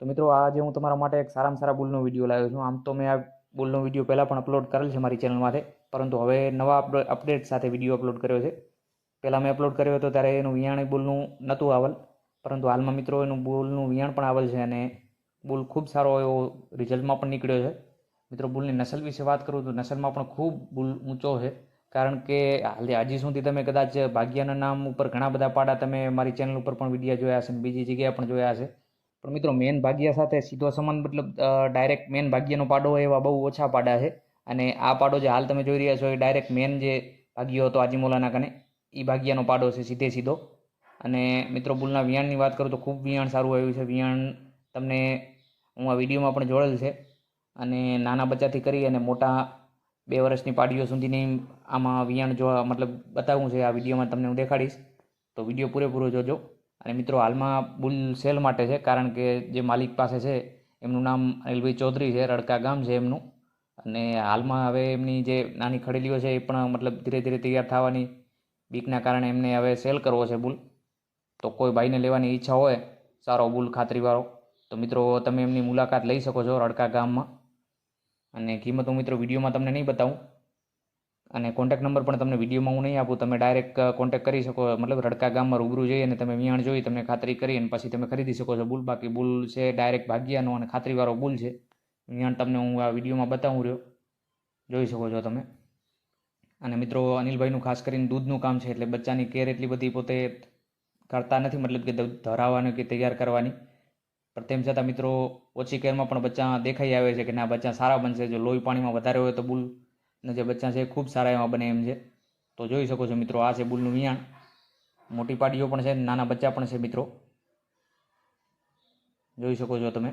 તો મિત્રો, આજે હું તમારા માટે એક સારામાં સારા બુલનો વીડિયો લાવ્યો છું. આમ તો મેં આ બુલનો વીડિયો પહેલાં પણ અપલોડ કરેલ છે મારી ચેનલમાંથી પરંતુ હવે નવા અપડેટ સાથે વીડિયો અપલોડ કર્યો છે. પહેલાં મેં અપલોડ કર્યો હતો ત્યારે એનું વિયાણ બુલનું નહોતું આવેલ, પરંતુ હાલમાં મિત્રો એનું બુલનું વિયાણ પણ આવેલ છે અને બુલ ખૂબ સારો એવો રિઝલ્ટમાં પણ નીકળ્યો છે. મિત્રો, બુલની નસલ વિશે વાત કરું તો નસલમાં પણ ખૂબ બુલ ઊંચો છે, કારણ કે હાલ હજી સુધી તમે કદાચ ભાગ્યાના નામ ઉપર ઘણા બધા પાડા તમે મારી ચેનલ ઉપર પણ વિડીયા જોયા હશે બીજી જગ્યાએ પણ જોયા હશે. પણ મિત્રો મેન ભાગ્ય સાથે સીધો સંબંધ, મતલબ ડાયરેક્ટ મેન ભાગ્યનો પાડો એવા બહુ ઓછા પાડા છે. અને આ પાડો જે હાલ તમે જોઈ રહ્યા છો, એ ડાયરેક્ટ મેન જે ભાગ્યો હતો આજીમોલાના કને એ ભાગ્યનો પાડો છે સીધે સીધો. અને મિત્રો બુલના વિયાણની વાત કરું તો ખૂબ વિયાણ સારું આવ્યું છે. વિયાણ તમને હું આ વિડીયોમાં પણ જોડેલ છે. અને નાના બચ્ચાથી કરી અને મોટા બે વર્ષની પાડીઓ સુધીની આમાં વિયાણ જોવા, મતલબ બતાવવું છે. આ વિડીયોમાં તમને હું દેખાડીશ. તો વીડિયો પૂરેપૂરો જોજો. અને મિત્રો હાલમાં બુલ સેલ માટે છે, કારણ કે જે માલિક પાસે છે, એમનું નામ અનિલભાઈ ચૌધરી છે, રડકા ગામ છે એમનું. અને હાલમાં હવે એમની જે નાની ખડેલીઓ છે, એ પણ મતલબ ધીરે ધીરે તૈયાર થવાની બીકના કારણે એમને હવે સેલ કરવો છે બુલ. તો કોઈ ભાઈને લેવાની ઈચ્છા હોય, સારો બુલ ખાતરીવાળો. તો મિત્રો, તમે એમની મુલાકાત લઈ શકો છો રડકા ગામમાં. અને કિંમત મિત્રો વિડીયોમાં તમને નહીં બતાવું. અને કોન્ટેક્ટ નંબર પણ તમને વિડીયોમાં હું નહીં આપું. તમે ડાયરેક્ટ કોન્ટેક્ટ કરી શકો. મતલબ રડકા ગામમાં રૂબરૂ જઈ અને તમે વિયાણ જોઈ, તમને ખાતરી કરી અને પછી તમે ખરીદી શકો છો. બુલ બાકી બુલ છે ડાયરેક્ટ ભાગ્યાનો અને ખાતરીવાળો બુલ છે. વિયાણ તમને હું આ વિડીયોમાં બતાવું રહ્યો. જોઈ શકો છો તમે. અને મિત્રો, અનિલભાઈનું ખાસ કરીને દૂધનું કામ છે એટલે બચ્ચાની કેર એટલી બધી પોતે કરતા નથી, મતલબ કે ધરાવવાની કે તૈયાર કરવાની. પણ તેમ છતાં મિત્રો, ઓછી કેરમાં પણ બચ્ચા દેખાઈ આવે છે કે ના, બચ્ચા સારા બનશે. જો લોહી પાણીમાં વધારે હોય તો બુલ ને જે બચ્ચા છે, ખૂબ સારા એવા બને એમ છે. તો જોઈ શકો છો મિત્રો, આ છે બુલનું વિયાણ મોટી પાડીઓ પણ છે, નાના બચ્ચા પણ છે મિત્રો. જોઈ શકો છો તમે,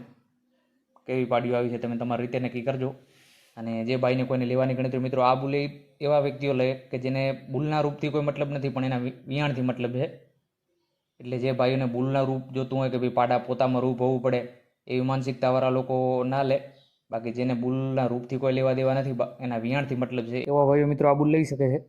કેવી પાડીઓ આવી છે, તમે તમારી રીતે નક્કી કરજો. અને જે ભાઈને કોઈને લેવાની ગણતરી મિત્રો, આ બુલે એવા વ્યક્તિઓ લે કે જેને બુલના રૂપથી કોઈ મતલબ નથી, પણ એના વિયાણથી મતલબ છે. એટલે જે ભાઈઓને બુલના રૂપ જોતું હોય કે ભાઈ પાડા પોતામાં રૂપ હોવું પડે, એવી માનસિકતાવાળા લોકો ના લે. બાકી જેને બુલના રૂપથી કોઈ લેવા દેવા નથી, એના વિયાણથી મતલબ છે. એવા ભાઈઓ મિત્રો આ બુલ લઈ શકે છે.